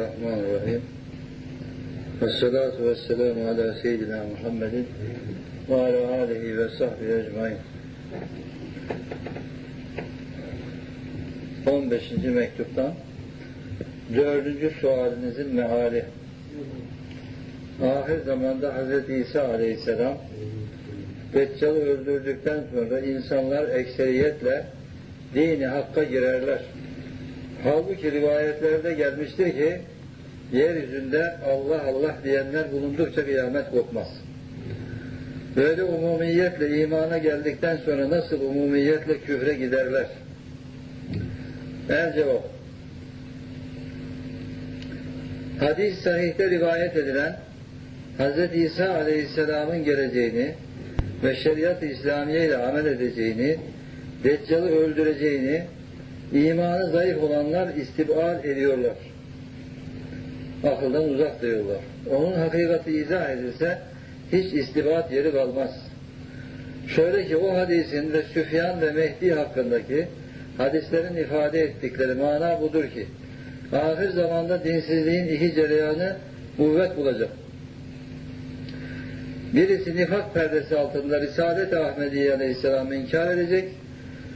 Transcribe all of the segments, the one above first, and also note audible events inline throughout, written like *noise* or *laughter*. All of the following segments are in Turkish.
Bismillahirrahmanirrahim. Ve salatu ve selamu ala seyyidina Muhammedin ve ala alihi ve sahbihi ecmain. 15. mektuptan dördüncü sualinizin meali. Ahir zamanda Hz. İsa aleyhisselam Deccal'ı öldürdükten sonra insanlar ekseriyetle dini hakka girerler. Halbuki rivayetlerde gelmiştir ki yeryüzünde Allah Allah diyenler bulundukça kıyamet kopmaz. Böyle umumiyetle imana geldikten sonra nasıl umumiyetle küfre giderler? El cevap. Hadis sahihte rivayet edilen Hz. İsa Aleyhisselam'ın geleceğini ve şeriat-ı İslamiye ile amel edeceğini, Deccal'ı öldüreceğini, imanı zayıf olanlar istibal ediyorlar. Akıldan uzak diyorlar. Onun hakikati izah edilse hiç istibat yeri kalmaz. Şöyle ki o hadisin ve Süfyan ve Mehdi hakkındaki hadislerin ifade ettikleri mana budur ki ahir zamanda dinsizliğin iki cereyanı kuvvet bulacak. Birisi nifak perdesi altında Risalet-i Ahmediye Aleyhisselam'ı inkar edecek,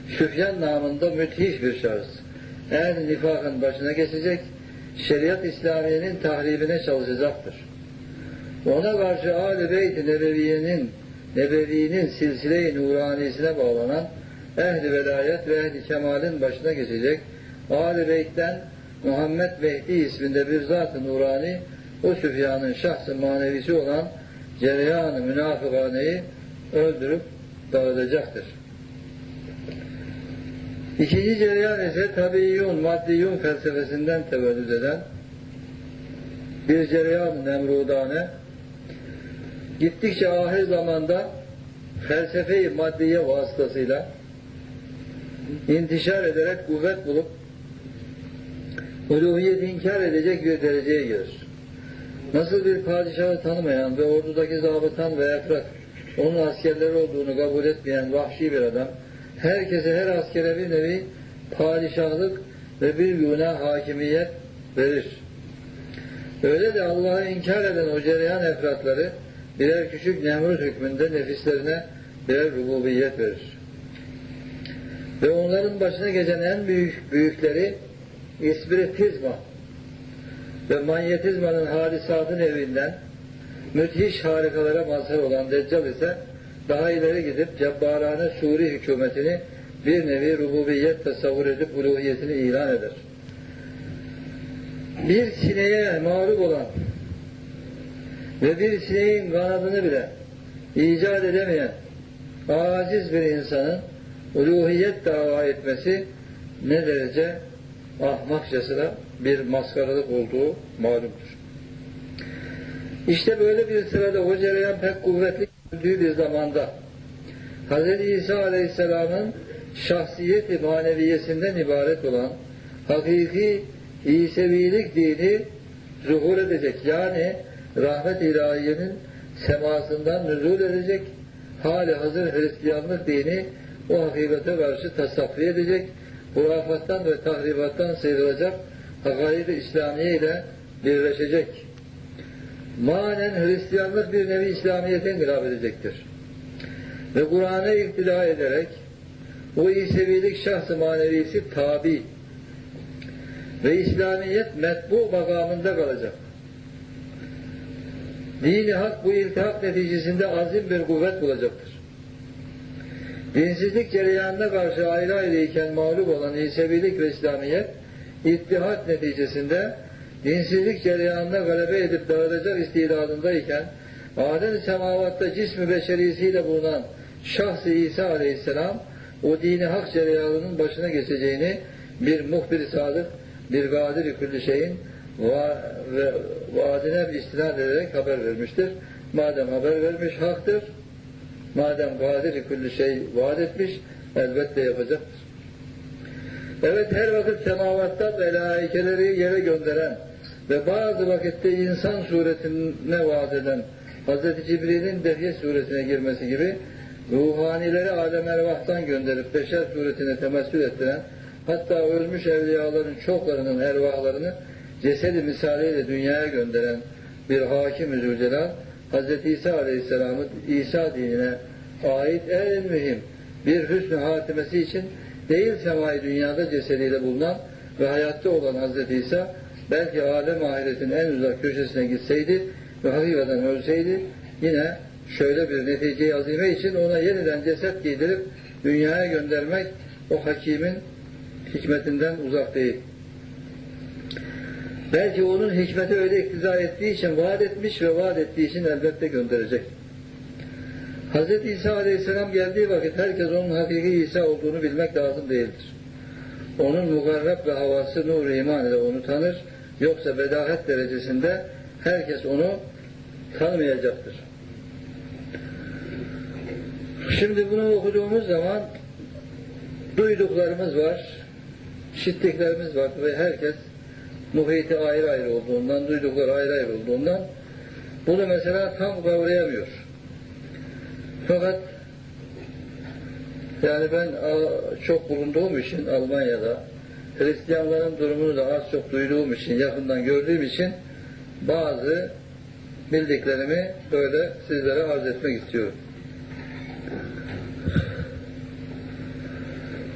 Süfyan namında müthiş bir şahıs. Eğer nifakın başına geçecek, şeriat İslamiye'nin tahribine çalışacaktır. Ona karşı Ali Beyt-i Nebeviye'nin Nebevi'nin silsile-i nuranisine bağlanan ehli velayet ve ehli kemalin başına geçecek Ali Beyt'ten Muhammed Mehdi isminde bir zat-ı nurani o Süfyan'ın şahsı manevisi olan cereyan-ı münafıkaneyi öldürüp dağıtacaktır. İkinci cereyan ise tabiyyun, maddiyun felsefesinden tevellüd eden bir cereyan nemrudane gittikçe ahir zamanda felsefe-i maddiye vasıtasıyla intişar ederek kuvvet bulup uluhiyeti inkar edecek bir dereceye gelir. Nasıl bir padişahı tanımayan ve ordudaki zabıtan ve efrat onun askerleri olduğunu kabul etmeyen vahşi bir adam herkese her askere bir nevi padişahlık ve bir günah hakimiyet verir. Öyle de Allah'ı inkar eden o cereyan efratları birer küçük nemrut hükmünde nefislerine birer rububiyet verir. Ve onların başına geçen en büyük büyükleri ispiritizma ve manyetizmanın hadisatın evinden müthiş harikalara mazhar olan Deccal ise daha ileri gidip cebbarane Suri hükümetini bir nevi rububiyet tasavvur edip uluhiyetini ilan eder. Bir sineye mağlup olan ve bir sineğin kanadını bile icat edemeyen aciz bir insanın uluhiyet dava etmesi ne derece ahmakçasına bir maskaralık olduğu malumdur. İşte böyle bir sırada o cereyan pek kuvvetli gördüğü bir zamanda Hz. İsa Aleyhisselam'ın şahsiyeti maneviyesinden ibaret olan hakiki İsevilik dini zuhur edecek. Yani rahmet ilahiyenin semasından nüzul edecek. Hali hazır Hristiyanlık dini o hakikate karşı tasaffi edecek. Hurafattan ve tahribattan sıyrılacak. Hakaid-i İslamiye ile birleşecek. Manen Hristiyanlık bir nevi İslamiyet'e inkılap edecektir. Ve Kur'an'a iktila ederek o İsevilik şahsı manevisi tabi ve İslamiyet metbu makamında kalacak. Dini hak bu iltihak neticesinde azim bir kuvvet bulacaktır. Dinsizlik cereyanına karşı ayrı ayrı iken mağlup olan İsevilik ve İslamiyet ittihat neticesinde dinsizlik cereyanına galebe edip dağılacak istidadındayken alem semavatta cismi beşerisiyle bulunan şahsı İsa aleyhisselam o dini hak cereyanının başına geçeceğini bir muhbir sadık bir gadir külli şeyin va ve vaadine istinad ederek haber vermiştir. Madem haber vermiş haktır, madem gadir külli şey vaat etmiş, elbette yapacaktır. Evet her vakit semavatta melaikeleri yere gönderen ve bazı vakitte insan suretine vaat eden Hz. Cibril'in dehye suretine girmesi gibi ruhanileri alem ervahtan gönderip beşer suretine temessül ettiren hatta ölmüş evliyaların çoklarının ervahlarını cesedi misaliyle dünyaya gönderen bir hakim-i Zülcelal, Hz. İsa Aleyhisselam'ın İsa dinine ait en mühim bir hüsnü hatimesi için değil semayı dünyada cesediyle bulunan ve hayatta olan Hz. İsa belki alem ahiretin en uzak köşesine gitseydi ve hakikaten ölseydi yine şöyle bir netice azime için ona yeniden ceset giydirip dünyaya göndermek o hakimin hikmetinden uzak değil. Belki onun hikmeti öyle iktiza ettiği için vaat etmiş ve vaat ettiği için elbette gönderecek. Hz. İsa Aleyhisselam geldiği vakit herkes onun hakiki İsa olduğunu bilmek lazım değildir. Onun mugarrab ve havası nur iman ile onu tanır. Yoksa bedahet derecesinde herkes onu tanımayacaktır. Şimdi bunu okuduğumuz zaman duyduklarımız var, işittiklerimiz var ve herkes muhiti ayrı ayrı olduğundan, duydukları ayrı ayrı olduğundan bunu mesela tam kavrayamıyor. Fakat yani ben çok bulunduğum için Almanya'da Hristiyanların durumunu da az çok duyduğum için, yakından gördüğüm için bazı bildiklerimi böyle sizlere arz etmek istiyorum.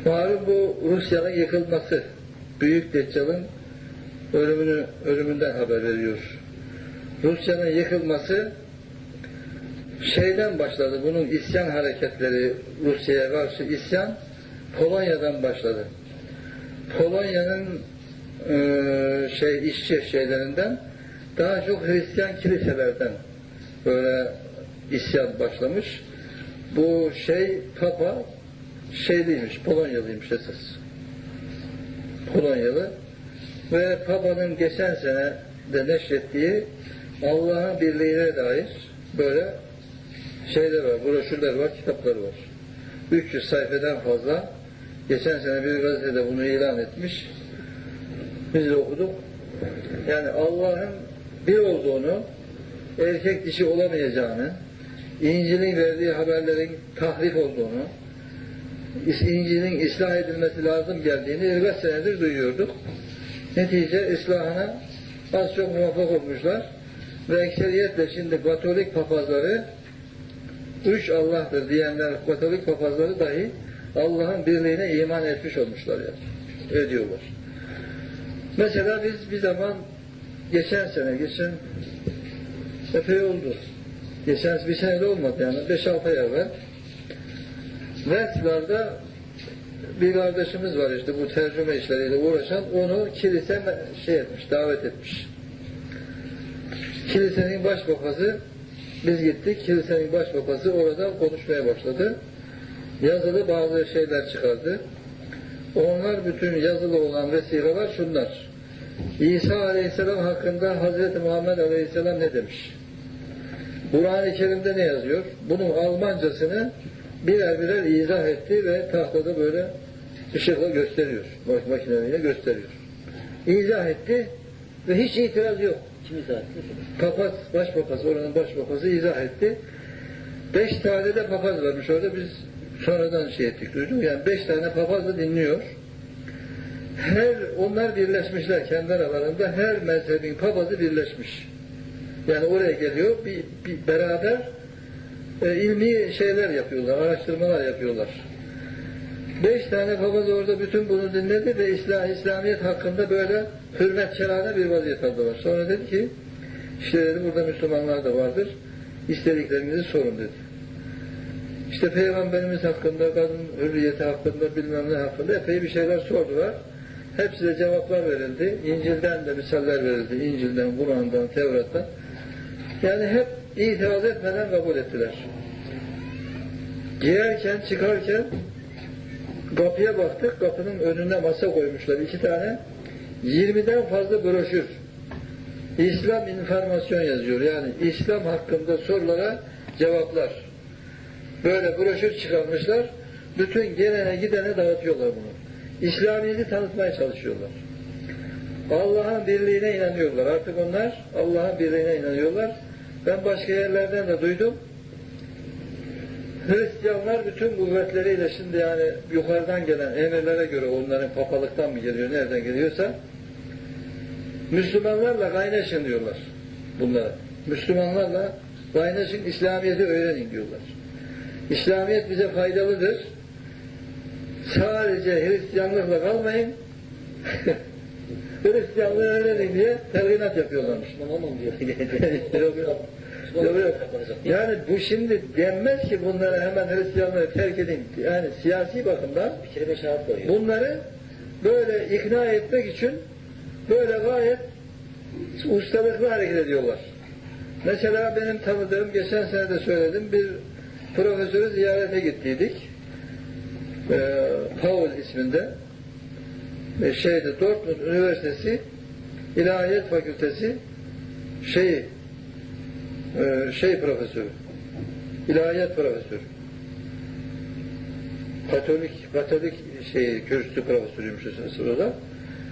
Malum bu Rusya'nın yıkılması, Büyük Deccal'ın ölümünü, ölümünden haber veriyor. Rusya'nın yıkılması şeyden başladı. Bunun isyan hareketleri Rusya'ya karşı isyan Polonya'dan başladı. Polonya'nın e, şey işçi şeylerinden daha çok Hristiyan kiliselerden böyle isyan başlamış. Bu şey Papa şeyliymiş, Polonyalıymış esas. Polonyalı ve Papa'nın geçen sene de neşrettiği Allah'ın birliğine dair böyle şeyler var, broşürler var, kitaplar var. 300 sayfadan fazla geçen sene bir gazetede bunu ilan etmiş. Biz de okuduk. Yani Allah'ın bir olduğunu, erkek dişi olamayacağını, İncil'in verdiği haberlerin tahrif olduğunu, İncil'in ıslah edilmesi lazım geldiğini 25 senedir duyuyorduk. Netice ıslahına az çok muvaffak olmuşlar ve ekseriyetle şimdi Katolik papazları üç Allah'tır diyenler Katolik papazları dahi Allah'ın birliğine iman etmiş olmuşlar yani. Ediyorlar. Mesela biz bir zaman geçen sene, geçen epey oldu. Geçen bir sene de olmadı yani. 5-6 ay evvel Westlar'da bir kardeşimiz var işte bu tercüme işleriyle uğraşan onu kilise şey etmiş, davet etmiş. Kilisenin başbapası biz gittik, kilisenin başbapası orada konuşmaya başladı. Yazılı bazı şeyler çıkardı. Onlar bütün yazılı olan vesikalar şunlar. İsa Aleyhisselam hakkında Hazreti Muhammed Aleyhisselam ne demiş? Kur'an-ı Kerim'de ne yazıyor? Bunun Almancasını birer birer izah etti ve tahtada böyle ışıkla gösteriyor. Makineleriyle gösteriyor. İzah etti ve hiç itiraz yok. Kim izah etti? Papaz, başpapaz, oranın başpapazı izah etti. Beş tane de papaz varmış orada biz sonradan şey ettik duyduk. Yani beş tane papaz da dinliyor. Her, onlar birleşmişler kendi aralarında her mezhebin papazı birleşmiş. Yani oraya geliyor bir, bir beraber e, ilmi şeyler yapıyorlar, araştırmalar yapıyorlar. Beş tane papaz orada bütün bunu dinledi ve İslam, İslamiyet hakkında böyle hürmetçelane bir vaziyet aldılar. Sonra dedi ki, işte dedi burada Müslümanlar da vardır, istediklerinizi sorun dedi. İşte Peygamberimiz hakkında, kadın hürriyeti hakkında, bilmem ne hakkında epey bir şeyler sordular. Hepsine cevaplar verildi. İncil'den de misaller verildi. İncil'den, Kur'an'dan, Tevrat'tan. Yani hep itiraz etmeden kabul ettiler. Girerken, çıkarken kapıya baktık. Kapının önüne masa koymuşlar. iki tane. 20'den fazla broşür. İslam informasyon yazıyor. Yani İslam hakkında sorulara cevaplar. Böyle broşür çıkarmışlar. Bütün gelene gidene dağıtıyorlar bunu. İslamiyet'i tanıtmaya çalışıyorlar. Allah'ın birliğine inanıyorlar. Artık onlar Allah'ın birliğine inanıyorlar. Ben başka yerlerden de duydum. Hristiyanlar bütün kuvvetleriyle şimdi yani yukarıdan gelen emirlere göre onların papalıktan mı geliyor, nereden geliyorsa Müslümanlarla kaynaşın diyorlar bunlara. Müslümanlarla kaynaşın, İslamiyet'i öğrenin diyorlar. İslamiyet bize faydalıdır. Sadece Hristiyanlıkla kalmayın. *laughs* Hristiyanlığı öğrenin diye telginat diyor. *laughs* yok, yok. Yok, yok. Yani bu şimdi denmez ki bunları hemen Hristiyanlığı terk edin. Yani siyasi bakımdan bunları böyle ikna etmek için böyle gayet ustalıklı hareket ediyorlar. Mesela benim tanıdığım, geçen sene de söyledim, bir profesörü ziyarete gittiydik. Ee, Paul isminde. Ve şeyde Dortmund Üniversitesi İlahiyat Fakültesi şey e, şey profesörü. İlahiyat profesörü. Katolik, Katolik şey kürsü profesörüymüş sırada.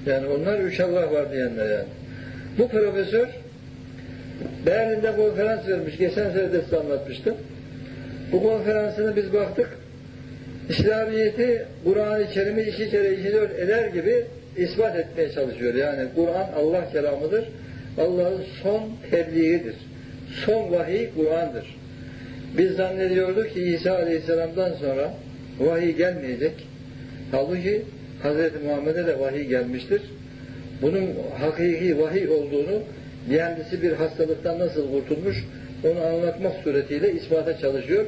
Yani onlar üç Allah var diyenler yani. Bu profesör Berlin'de konferans vermiş. Geçen sene de anlatmıştım. Bu konferansını biz baktık. İslamiyet'i Kur'an-ı Kerim'i iki kere iki dört eder gibi ispat etmeye çalışıyor. Yani Kur'an Allah kelamıdır. Allah'ın son tebliğidir. Son vahiy Kur'an'dır. Biz zannediyorduk ki İsa Aleyhisselam'dan sonra vahiy gelmeyecek. Halbuki Hz. Muhammed'e de vahiy gelmiştir. Bunun hakiki vahiy olduğunu kendisi bir hastalıktan nasıl kurtulmuş onu anlatmak suretiyle ispata çalışıyor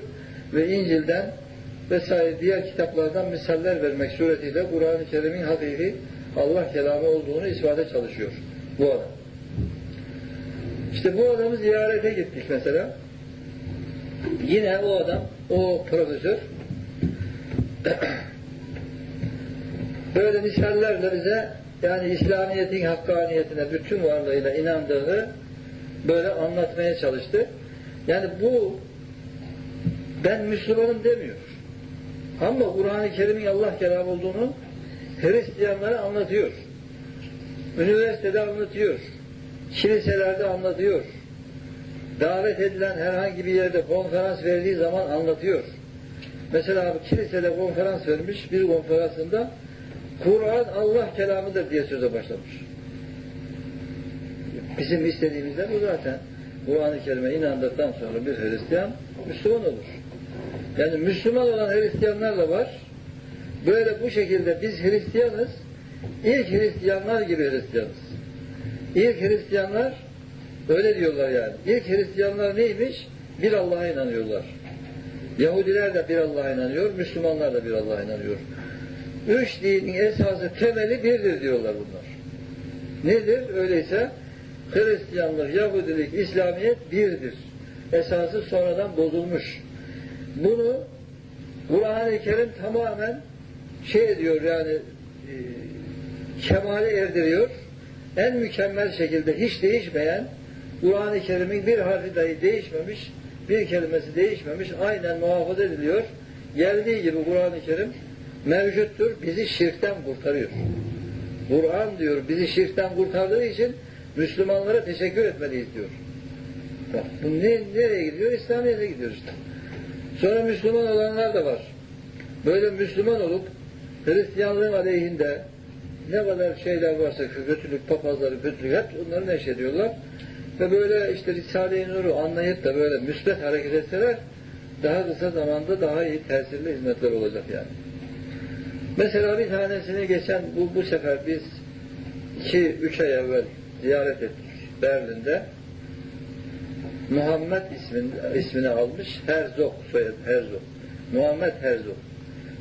ve İncil'den vesaire diğer kitaplardan misaller vermek suretiyle Kur'an-ı Kerim'in hakiki Allah kelamı olduğunu ispata çalışıyor bu adam. İşte bu adamı ziyarete gittik mesela. Yine o adam, o profesör *clears throat* böyle misallerle bize yani İslamiyet'in hakkaniyetine bütün varlığıyla inandığını böyle anlatmaya çalıştı. Yani bu ben Müslümanım demiyor. Ama Kur'an-ı Kerim'in Allah kelamı olduğunu Hristiyanlara anlatıyor. Üniversitede anlatıyor. Kiliselerde anlatıyor. Davet edilen herhangi bir yerde konferans verdiği zaman anlatıyor. Mesela bu kilisede konferans vermiş bir konferansında Kur'an Allah kelamıdır diye söze başlamış. Bizim istediğimiz de bu zaten. Kur'an-ı Kerim'e inandıktan sonra bir Hristiyan Müslüman olur. Yani Müslüman olan Hristiyanlar da var. Böyle bu şekilde biz Hristiyanız, ilk Hristiyanlar gibi Hristiyanız. İlk Hristiyanlar öyle diyorlar yani. İlk Hristiyanlar neymiş? Bir Allah'a inanıyorlar. Yahudiler de bir Allah'a inanıyor, Müslümanlar da bir Allah'a inanıyor. Üç dinin esası temeli birdir diyorlar bunlar. Nedir? Öyleyse Hristiyanlık, Yahudilik, İslamiyet birdir. Esası sonradan bozulmuş. Bunu Kur'an-ı Kerim tamamen şey ediyor yani e, kemale erdiriyor. En mükemmel şekilde hiç değişmeyen Kur'an-ı Kerim'in bir harfi dahi değişmemiş, bir kelimesi değişmemiş, aynen muhafaza ediliyor. Geldiği gibi Kur'an-ı Kerim mevcuttur, bizi şirkten kurtarıyor. Kur'an diyor, bizi şirkten kurtardığı için Müslümanlara teşekkür etmeliyiz diyor. Bak, bu ne, nereye gidiyor? İslamiyet'e gidiyor işte. Sonra Müslüman olanlar da var. Böyle Müslüman olup Hristiyanlığın aleyhinde ne kadar şeyler varsa kötülük, papazları, kötülük hep onları neşrediyorlar. Ve böyle işte Risale-i Nur'u anlayıp da böyle müsbet hareket etseler daha kısa zamanda daha iyi tesirli hizmetler olacak yani. Mesela bir tanesini geçen bu, bu sefer biz iki, üç ay evvel ziyaret ettik Berlin'de. Muhammed ismin, ismini almış. Herzog soyadı Herzog. Muhammed Herzog.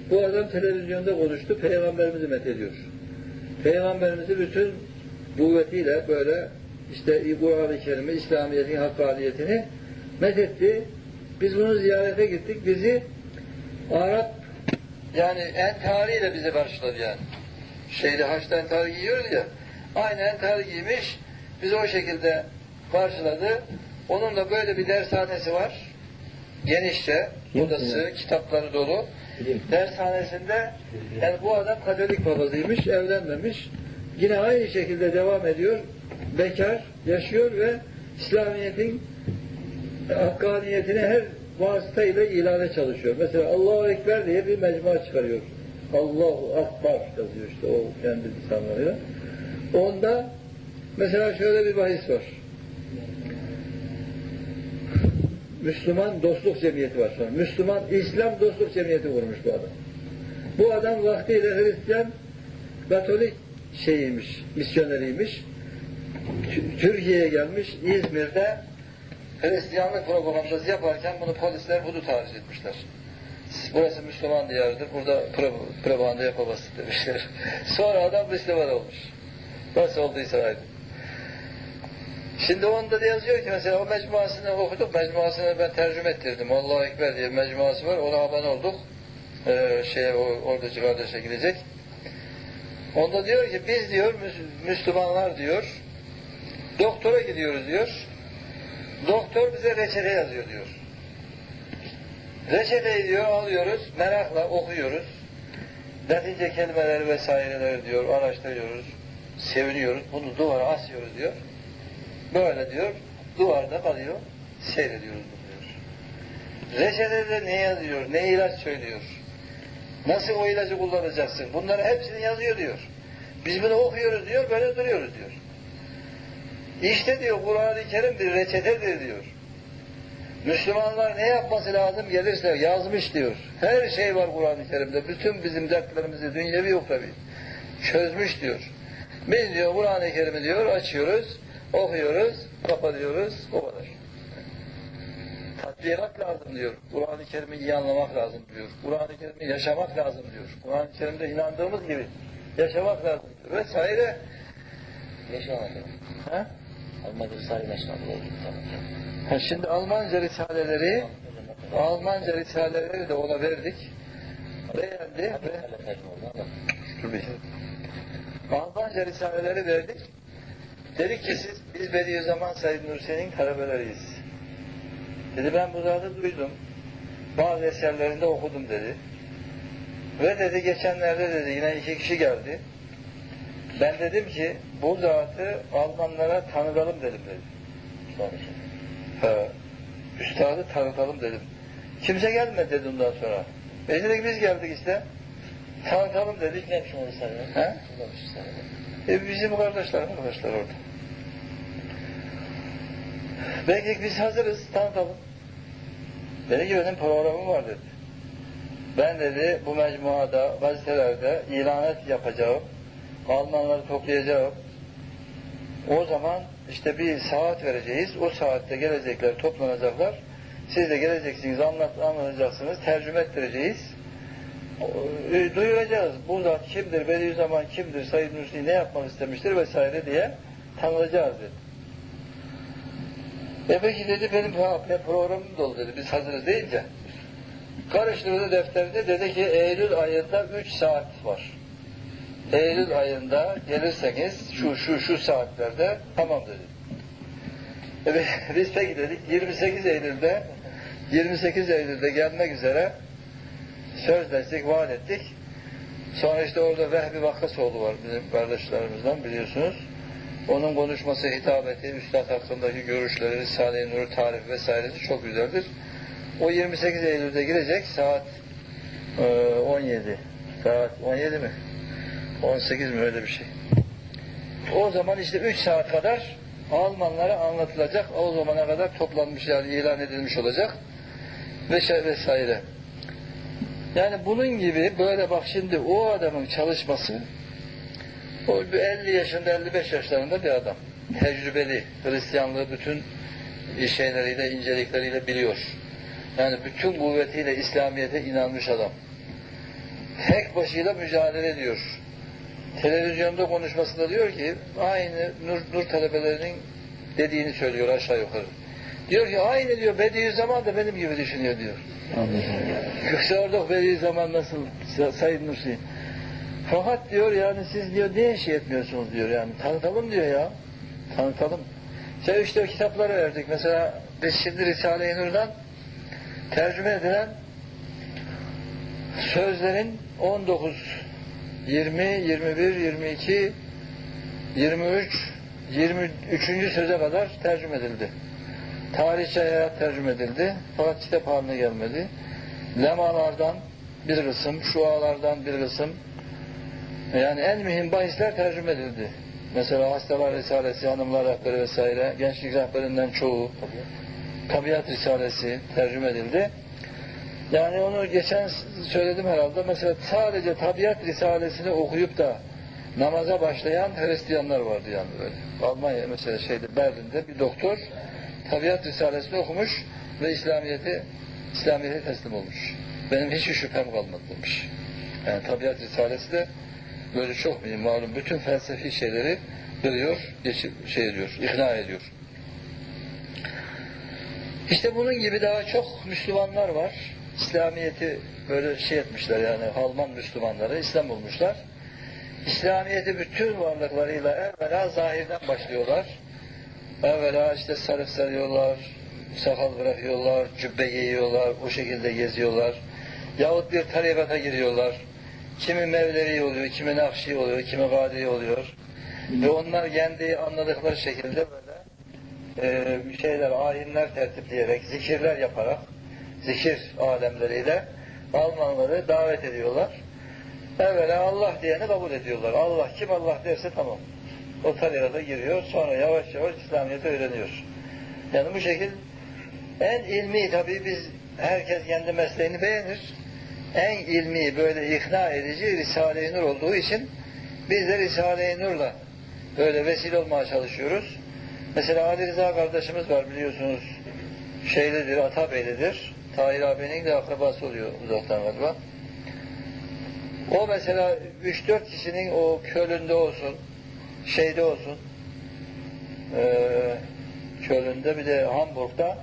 Bu adam televizyonda konuştu. Peygamberimizi methediyor. Peygamberimizi bütün kuvvetiyle böyle işte Kur'an-ı Kerim'i, İslamiyet'in hakkaniyetini methetti. Biz bunu ziyarete gittik. Bizi Arap yani entariyle bizi karşıladı yani. Şeyde haçta entari giyiyoruz ya. Aynı entari giymiş. Bizi o şekilde karşıladı. Onun da böyle bir dershanesi var. Genişçe, odası, kitapları dolu. Dershanesinde yani bu adam Katolik babasıymış, evlenmemiş. Yine aynı şekilde devam ediyor. Bekar, yaşıyor ve İslamiyet'in hakkaniyetini her vasıtayla ilana çalışıyor. Mesela Allahu Ekber diye bir mecmua çıkarıyor. Allahu Akbar yazıyor işte o kendi lisanlarıyla. Onda Mesela şöyle bir bahis var. Müslüman dostluk cemiyeti var sonra. Müslüman İslam dostluk cemiyeti kurmuş bu adam. Bu adam vaktiyle Hristiyan Katolik şeyiymiş, misyoneriymiş. Tü- Türkiye'ye gelmiş, İzmir'de Hristiyanlık propagandası yaparken bunu polisler bunu tarih etmişler. Burası Müslüman diyarıdır, burada pro- propaganda yapamazsın demişler. *laughs* Sonra adam Müslüman olmuş. Nasıl olduysa aynı. Şimdi onda da yazıyor ki mesela o mecmuasını okuduk, mecmuasını ben tercüme ettirdim. Allahu Ekber diye mecmuası var, ona abone olduk. Ee, şeye, oradaki kardeşe gidecek. Onda diyor ki biz diyor Müs- Müslümanlar diyor doktora gidiyoruz diyor. Doktor bize reçete yazıyor diyor. Reçeteyi diyor alıyoruz, merakla okuyoruz. Netice kelimeleri vesaireleri diyor, araştırıyoruz, seviniyoruz, bunu duvara asıyoruz diyor. Böyle diyor, duvarda kalıyor, seyrediyoruz bunu diyor. Reçetede ne yazıyor, ne ilaç söylüyor, nasıl o ilacı kullanacaksın, bunları hepsini yazıyor diyor. Biz bunu okuyoruz diyor, böyle duruyoruz diyor. İşte diyor Kur'an-ı Kerim bir reçetedir diyor. Müslümanlar ne yapması lazım gelirse yazmış diyor. Her şey var Kur'an-ı Kerim'de. Bütün bizim dertlerimizi dünyevi ukrevi çözmüş diyor. Biz diyor Kur'an-ı Kerim'i diyor açıyoruz, okuyoruz, kapatıyoruz, o kadar. Tatbikat lazım diyor. Kur'an-ı Kerim'i iyi anlamak lazım diyor. Kur'an-ı Kerim'i yaşamak lazım diyor. Kur'an-ı Kerim'de inandığımız gibi yaşamak lazım diyor. Vesaire. Yaşamadım. Ha? Almadı Risale yaşamadı. Ha, şimdi Almanca risaleleri Almanca risaleleri de ona verdik. Beğendi ve Dur bir. Almanca risaleleri verdik. Dedik ki siz, biz Bediüzzaman Said Nursi'nin talebeleriyiz. Dedi ben bu zatı duydum. Bazı eserlerinde okudum dedi. Ve dedi geçenlerde dedi yine iki kişi geldi. Ben dedim ki bu zatı Almanlara tanıtalım dedim dedi. Ha, üstadı tanıtalım dedim. Kimse gelmedi dedi ondan sonra. E dedik biz geldik işte. Tanıtalım dedik. Ne yapmış o Risale? He? E bizim kardeşler, arkadaşlar orada. Belki biz hazırız, tanıtalım. Dedi ki benim programım var dedi. Ben dedi bu mecmuada, gazetelerde ilan et yapacağım. Almanları toplayacağım. O zaman işte bir saat vereceğiz. O saatte gelecekler, toplanacaklar. Siz de geleceksiniz, anlat, anlatacaksınız, tercüme ettireceğiz. E, duyuracağız. Bu zat kimdir, Bediüzzaman kimdir, Said Nursi ne yapmak istemiştir vesaire diye tanılacağız dedi. E peki dedi benim pro- programım dolu dedi. Biz hazırız deyince. Karıştırdı defterinde dedi ki Eylül ayında 3 saat var. Eylül ayında gelirseniz şu şu şu saatlerde tamam dedi. E bi- *laughs* biz peki dedik 28 Eylül'de 28 Eylül'de gelmek üzere sözleştik, vaat ettik. Sonra işte orada Vehbi Vakkasoğlu var bizim kardeşlerimizden biliyorsunuz. Onun konuşması, hitabeti, Üstad hakkındaki görüşleri, Risale-i Nur tarif vesairesi çok güzeldir. O 28 Eylül'de girecek saat e, 17. Saat 17 mi? 18 mi öyle bir şey. O zaman işte 3 saat kadar Almanlara anlatılacak. O zamana kadar toplanmış yani ilan edilmiş olacak. Ve şey- vesaire. Yani bunun gibi böyle bak şimdi o adamın çalışması o bir 50 yaşında 55 yaşlarında bir adam. Tecrübeli. Hristiyanlığı bütün şeyleriyle, incelikleriyle biliyor. Yani bütün kuvvetiyle İslamiyet'e inanmış adam. Tek başıyla mücadele ediyor. Televizyonda konuşmasında diyor ki aynı Nur, Nur talebelerinin dediğini söylüyor aşağı yukarı. Diyor ki aynı diyor Bediüzzaman da benim gibi düşünüyor diyor. Yoksa orada Bediüzzaman nasıl Said Nursi? Fakat diyor yani siz diyor niye şey etmiyorsunuz diyor yani tanıtalım diyor ya. Tanıtalım. İşte işte kitapları verdik. Mesela biz şimdi Risale-i Nur'dan tercüme edilen sözlerin 19, 20, 21, 22, 23, 23. söze kadar tercüme edildi. Tarihçe hayat tercüme edildi. Fakat kitap haline gelmedi. Lemalardan bir kısım, şualardan bir kısım, yani en mühim bahisler tercüme edildi. Mesela Hastalar Risalesi, Hanımlar Rehberi vesaire, Gençlik Rehberinden çoğu, Tabiat Risalesi tercüme edildi. Yani onu geçen söyledim herhalde. Mesela sadece Tabiat Risalesini okuyup da namaza başlayan Hristiyanlar vardı yani böyle. Almanya mesela şeyde Berlin'de bir doktor Tabiat Risalesini okumuş ve İslamiyet'i İslamiyet'e teslim olmuş. Benim hiç şüphem kalmadı demiş. Yani Tabiat Risalesi de böyle çok mühim malum bütün felsefi şeyleri kırıyor, geçip şey ediyor, ikna ediyor. İşte bunun gibi daha çok Müslümanlar var. İslamiyet'i böyle şey etmişler yani Alman Müslümanları İslam olmuşlar. İslamiyet'i bütün varlıklarıyla evvela zahirden başlıyorlar. Evvela işte sarık sarıyorlar, sakal bırakıyorlar, cübbe giyiyorlar, o şekilde geziyorlar. Yahut bir tarikata giriyorlar. Kimi Mevlevi oluyor, kimi Nakşi oluyor, kimi Kadiri oluyor. Ve onlar kendi anladıkları şekilde böyle e, şeyler, ayinler tertipleyerek, zikirler yaparak, zikir alemleriyle Almanları davet ediyorlar. Evvela Allah diyeni kabul ediyorlar. Allah kim Allah derse tamam. O tarikata giriyor. Sonra yavaş yavaş İslamiyet'i öğreniyor. Yani bu şekil en ilmi tabii biz herkes kendi mesleğini beğenir. En ilmi böyle ikna edici Risale-i Nur olduğu için biz de Risale-i Nur'la böyle vesile olmaya çalışıyoruz. Mesela Ali Rıza kardeşimiz var biliyorsunuz şeylidir, Atabeylidir. Tahir abinin de akrabası oluyor uzaktan galiba. O mesela 3-4 kişinin o Köln'de olsun, şeyde olsun, eee Köln'de bir de Hamburg'da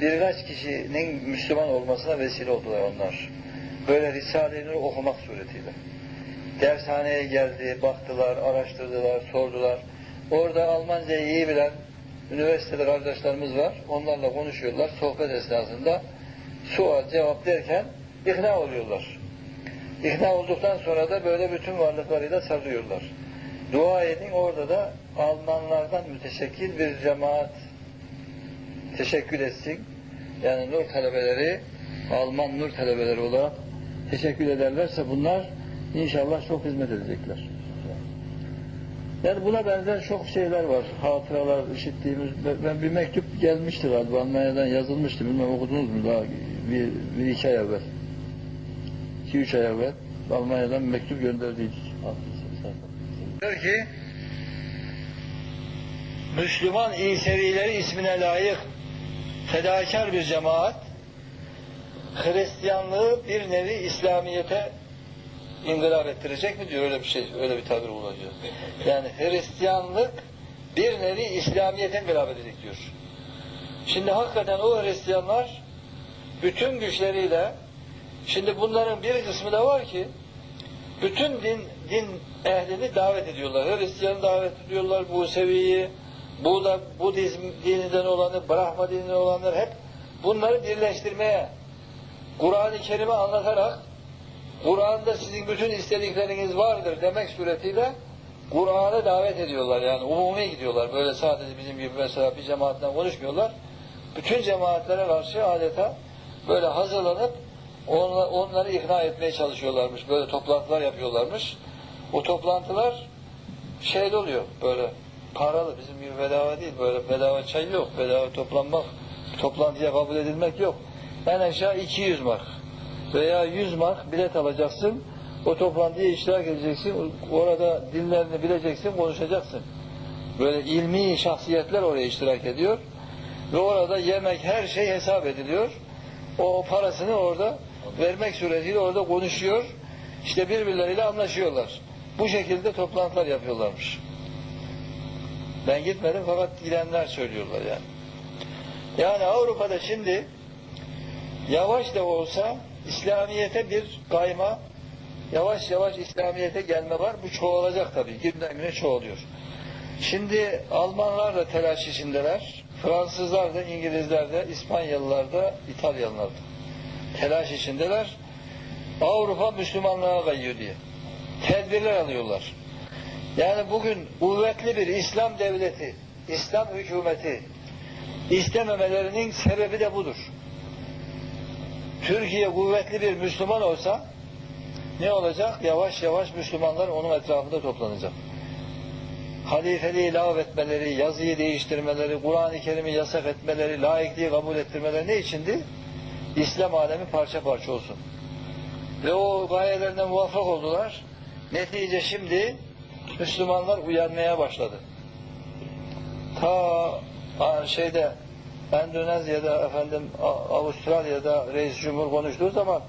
birkaç kişinin Müslüman olmasına vesile oldular onlar. Böyle Risale-i okumak suretiyle. Dershaneye geldi, baktılar, araştırdılar, sordular. Orada Almancayı iyi bilen üniversitede kardeşlerimiz var. Onlarla konuşuyorlar. Sohbet esnasında sual cevap derken ikna oluyorlar. İkna olduktan sonra da böyle bütün varlıklarıyla sarılıyorlar. Dua edin orada da Almanlardan müteşekkil bir cemaat teşekkür etsin. Yani nur talebeleri, Alman nur talebeleri olarak teşekkür ederlerse bunlar inşallah çok hizmet edecekler. Yani buna benzer çok şeyler var. Hatıralar işittiğimiz. Ben bir mektup gelmişti galiba Almanya'dan yazılmıştı. Bilmem okudunuz mu daha bir, bir iki ay evvel. İki üç ay evvel Almanya'dan mektup gönderdiydik. Diyor ki Müslüman İsevileri ismine layık fedakar bir cemaat Hristiyanlığı bir nevi İslamiyet'e inkılap ettirecek mi diyor öyle bir şey öyle bir tabir kullanıyor. Yani Hristiyanlık bir nevi İslamiyet'e inkılap edecek diyor. Şimdi hakikaten o Hristiyanlar bütün güçleriyle şimdi bunların bir kısmı da var ki bütün din din ehlini davet ediyorlar. Hristiyanı davet ediyorlar, Musevi'yi, Buda, Budizm dininden olanı, Brahma dininden olanlar hep bunları birleştirmeye, Kur'an-ı Kerim'i anlatarak Kur'an'da sizin bütün istedikleriniz vardır demek suretiyle Kur'an'a davet ediyorlar yani umumi gidiyorlar. Böyle sadece bizim gibi mesela bir cemaatten konuşmuyorlar. Bütün cemaatlere karşı adeta böyle hazırlanıp onları ikna etmeye çalışıyorlarmış. Böyle toplantılar yapıyorlarmış. O toplantılar şeyde oluyor böyle paralı bizim gibi bedava değil böyle bedava çay yok bedava toplanmak toplantıya kabul edilmek yok. En aşağı 200 mark veya 100 mark bilet alacaksın o toplantıya iştirak edeceksin orada dinlerini bileceksin konuşacaksın. Böyle ilmi şahsiyetler oraya iştirak ediyor ve orada yemek her şey hesap ediliyor. O parasını orada vermek suretiyle orada konuşuyor. İşte birbirleriyle anlaşıyorlar bu şekilde toplantılar yapıyorlarmış ben gitmedim fakat gidenler söylüyorlar yani. Yani Avrupa'da şimdi yavaş da olsa İslamiyet'e bir kayma, yavaş yavaş İslamiyet'e gelme var. Bu çoğalacak tabii. Günden güne çoğalıyor. Şimdi Almanlar da telaş içindeler. Fransızlar da, İngilizler de, İspanyalılar da, İtalyanlar da. Telaş içindeler. Avrupa Müslümanlığa kayıyor diye. Tedbirler alıyorlar. Yani bugün kuvvetli bir İslam devleti, İslam hükümeti istememelerinin sebebi de budur. Türkiye kuvvetli bir Müslüman olsa ne olacak? Yavaş yavaş Müslümanlar onun etrafında toplanacak. halifeliği lav etmeleri, yazıyı değiştirmeleri, Kur'an-ı Kerim'i yasak etmeleri, laikliği kabul ettirmeleri ne içindi? İslam alemi parça parça olsun. Ve o gayelerine muvaffak oldular. Netice şimdi Müslümanlar uyanmaya başladı. Ta şeyde Endonezya'da efendim Avustralya'da reis cumhur konuştuğu zaman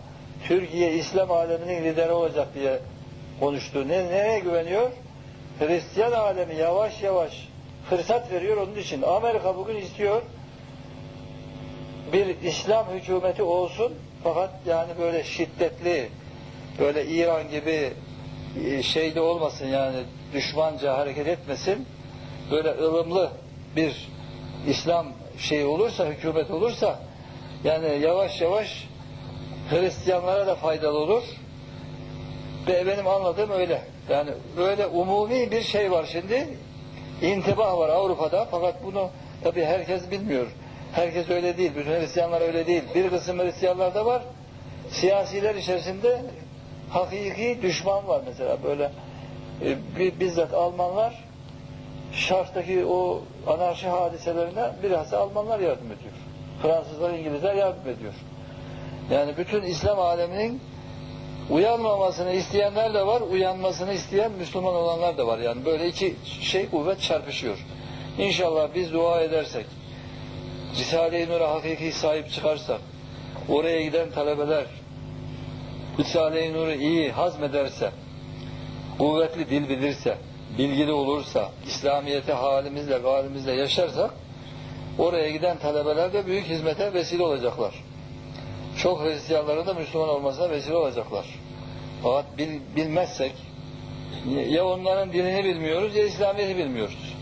Türkiye İslam aleminin lideri olacak diye konuştu. Ne, nereye güveniyor? Hristiyan alemi yavaş yavaş fırsat veriyor onun için. Amerika bugün istiyor bir İslam hükümeti olsun fakat yani böyle şiddetli böyle İran gibi şeyde olmasın yani düşmanca hareket etmesin. Böyle ılımlı bir İslam şeyi olursa hükümet olursa yani yavaş yavaş Hristiyanlara da faydalı olur. Ve benim anladığım öyle. Yani böyle umumi bir şey var şimdi. İntibah var Avrupa'da. Fakat bunu tabi herkes bilmiyor. Herkes öyle değil. Bütün Hristiyanlar öyle değil. Bir kısım Hristiyanlar da var. Siyasiler içerisinde hakiki düşman var mesela böyle e, bi- bizzat Almanlar Şarj'daki o anarşi hadiselerine bilhassa Almanlar yardım ediyor. Fransızlar, İngilizler yardım ediyor. Yani bütün İslam aleminin uyanmamasını isteyenler de var, uyanmasını isteyen Müslüman olanlar da var. Yani böyle iki şey kuvvet çarpışıyor. İnşallah biz dua edersek, Risale-i Nur'a hakiki sahip çıkarsak, oraya giden talebeler Risale-i Nur'u iyi hazmederse, kuvvetli dil bilirse, bilgili olursa, İslamiyeti halimizle, galimizle yaşarsak, oraya giden talebeler de büyük hizmete vesile olacaklar. Çok Hristiyanların da Müslüman olmasına vesile olacaklar. Fakat bil- bilmezsek, ya onların dilini bilmiyoruz ya İslamiyet'i bilmiyoruz.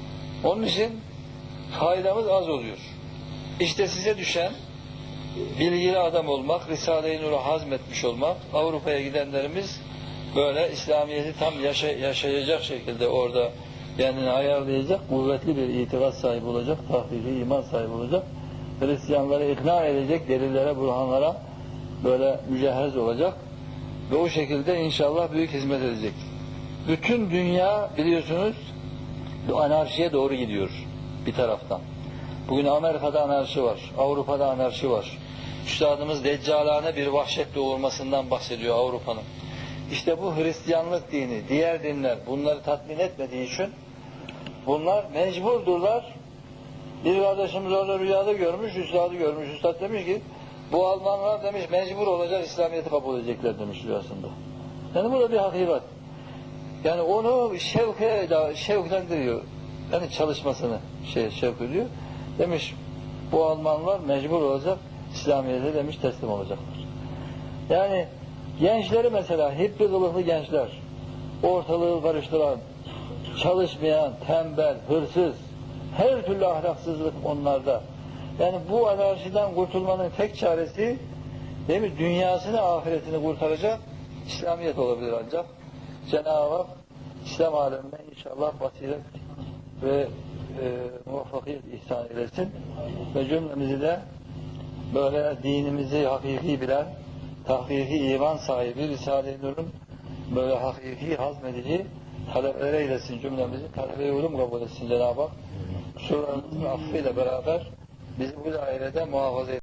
Onun için faydamız az oluyor. İşte size düşen bilgili adam olmak, Risale-i Nur'u hazmetmiş olmak, Avrupa'ya gidenlerimiz böyle İslamiyet'i tam yaşa- yaşayacak şekilde orada kendini ayarlayacak, kuvvetli bir itikat sahibi olacak, tahkiki iman sahibi olacak. Hristiyanları ikna edecek, delillere, burhanlara böyle mücehhez olacak ve o şekilde inşallah büyük hizmet edecek. Bütün dünya biliyorsunuz anarşiye doğru gidiyor bir taraftan. Bugün Amerika'da anarşi var, Avrupa'da anarşi var. Üstadımız deccalane bir vahşet doğurmasından bahsediyor Avrupa'nın. İşte bu Hristiyanlık dini, diğer dinler bunları tatmin etmediği için bunlar mecburdurlar. Bir kardeşimiz orada rüyada görmüş, üstadı görmüş. Üstad demiş ki bu Almanlar demiş mecbur olacak İslamiyet'i kabul edecekler demiş rüyasında. Yani bu da bir hakikat. Yani onu şevke, şevklendiriyor. Yani çalışmasını şey, şevk ediyor. Demiş bu Almanlar mecbur olacak İslamiyet'e demiş teslim olacaklar. Yani gençleri mesela hippi kılıklı gençler ortalığı karıştıran, çalışmayan, tembel, hırsız, her türlü ahlaksızlık onlarda. Yani bu anarşiden kurtulmanın tek çaresi değil mi? Dünyasını, ahiretini kurtaracak İslamiyet olabilir ancak. Cenab-ı Hak İslam alemine inşallah basiret ve e, muvaffakiyet ihsan eylesin. Ve cümlemizi de böyle dinimizi hakiki bilen, tahkiki iman sahibi Risale-i Nur'un böyle hakiki hazmedici talebeler eylesin cümlemizi. Talebe-i ulum kabul etsin Cenab-ı Hak. Kusurlarımızın affıyla beraber bizi bu dairede muhafaza